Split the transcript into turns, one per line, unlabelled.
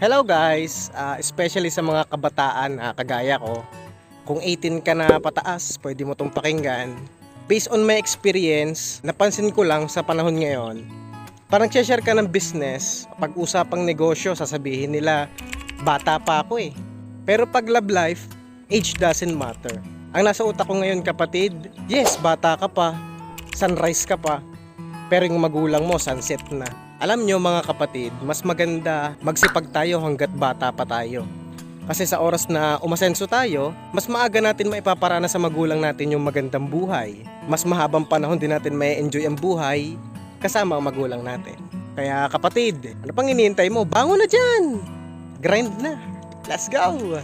Hello guys, Ah, especially sa mga kabataan na kagaya ko. Kung 18 ka na pataas, pwede mo itong pakinggan. Based on my experience, napansin ko lang sa panahon ngayon, parang share ka ng business, pag usapang negosyo, sasabihin nila, bata pa ako eh. Pero pag love life, age doesn't matter. Ang nasa utak ko ngayon kapatid, yes, bata ka pa, sunrise ka pa, pero yung magulang mo, sunset na. Alam nyo mga kapatid, mas maganda magsipag tayo hanggat bata pa tayo. Kasi sa oras na umasenso tayo, mas maaga natin maipaparana sa magulang natin yung magandang buhay. Mas mahabang panahon din natin may enjoy ang buhay kasama ang magulang natin. Kaya kapatid, ano pang iniintay mo? Bangon na dyan! Grind na! Let's go!